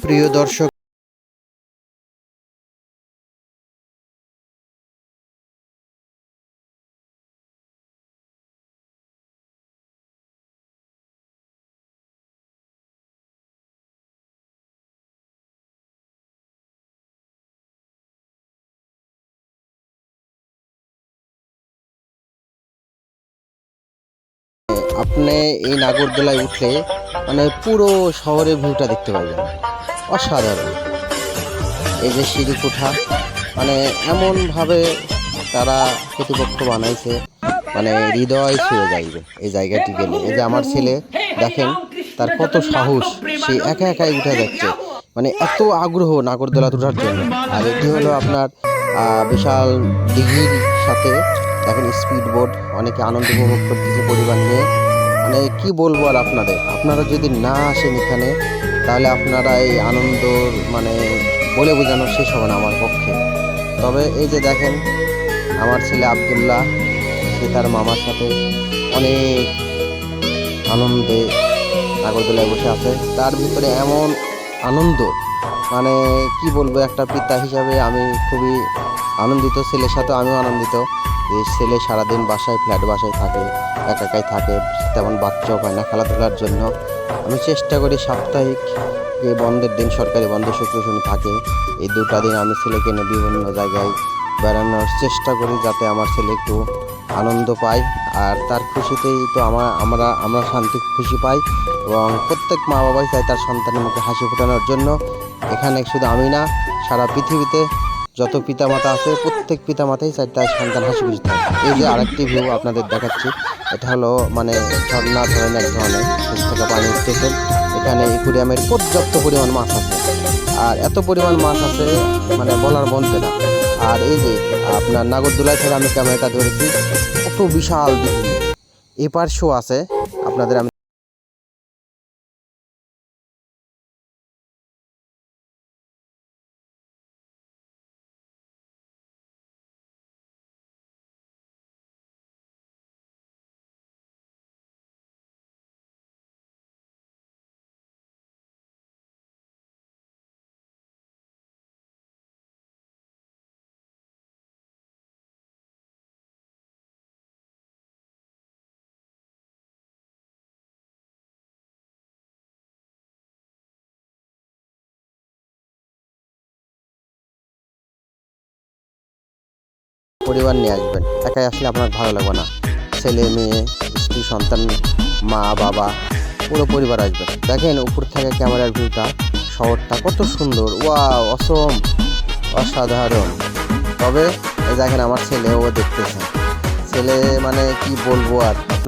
প্রিয় দর্শক আপনি এই নাগরদোলায় উঠলে মানে পুরো শহরের ভিউটা দেখতে পাবেন অসাধারণ। এই যে সিঁড়ি কোঠা মানে এমনভাবে তারা প্রতিপক্ষ বানাইছে মানে হৃদয় ছুঁয়ে যাইবে এই জায়গাটি গেলে। এই যে আমার ছেলে, দেখেন, তার কত সাহস, সে একা একাই উঠে যাচ্ছে। মানে এত আগ্রহ নাগরদোলা ওঠার জন্য। আর এটি হলো আপনার বিশাল দিঘির সাথে, দেখেন স্পিড বোট অনেকে আনন্দ উপভোগ করতেছে পরিবার নিয়ে। মানে কি বলব আর আপনাদের? আপনারা যদি না আসেন এখানে তাহলে আপনারা এই আনন্দ মানে বলে বোঝানো শেষ হবে না আমার পক্ষে। তবে এই যে দেখেন, আমার ছেলে আবদুল্লাহ, সে তার মামার সাথে অনেক আনন্দে নাগরদোলায় বসে আছে। তার ভিতরে এমন আনন্দ মানে কি বলব, একটা পিতা হিসাবে আমি খুবই আনন্দিত, ছেলের সাথে আমিও আনন্দিত। যে ছেলে সারাদিন বাসায়, ফ্ল্যাট বাসায় থাকে, একা একাই থাকে, তেমন বাচ্চাও পায় না, খেলাধুলার জন্য। আমি চেষ্টা করি সাপ্তাহিক যে বন্ধের দিন, সরকারি বন্ধ শুক্র শনি থাকে। এই দুটা দিন আমি ছেলেকে নিয়ে বিভিন্ন জায়গায় বেড়ানোর চেষ্টা করি যাতে আমার ছেলে একটু আনন্দ পায় আর তার খুশিতেই তো আমার আমরা আমরা শান্তি, খুশি পাই এবং প্রত্যেক মা বাবাই চায় তার সন্তানের মুখে হাসি ফোটানোর জন্য। এখানে শুধু আমি না, সারা পৃথিবীতে যত পিতামাতা আছে, প্রত্যেক পিতামাতাই চায় তার সন্তান হাসি খুশি থাকে। এই যে আরেকটি ভিউ আপনাদের দেখাচ্ছি, এটা হলো মানে ঝর্ণা ধরনের এক ধরনের থেকে পানি উঠতেছে। এখানে ইকুরিয়ামের পর্যাপ্ত পরিমাণ মাছ আছে। আর এত পরিমাণ মাছ আছে মানে বলার বলতে না। আর এই যে আপনার নাগরদোলা থেকে আমি ক্যামেরাটা ধরেছি, কত বিশাল এপার শো আছে, আপনাদের আমি পরিবার নিয়ে আসবেন। একাই আসলে আপনার ভালো লাগবে না। ছেলে, মেয়ে, স্ত্রী, সন্তান, মা, বাবা, পুরো পরিবার আসবে। দেখেন উপর থেকে ক্যামেরার ভিউটা, শহরটা কত সুন্দর। ওয়া অসম, অসাধারণ। তবে দেখেন আমার ছেলেও দেখতেছে। ছেলে মানে কি বলব আর? আপনার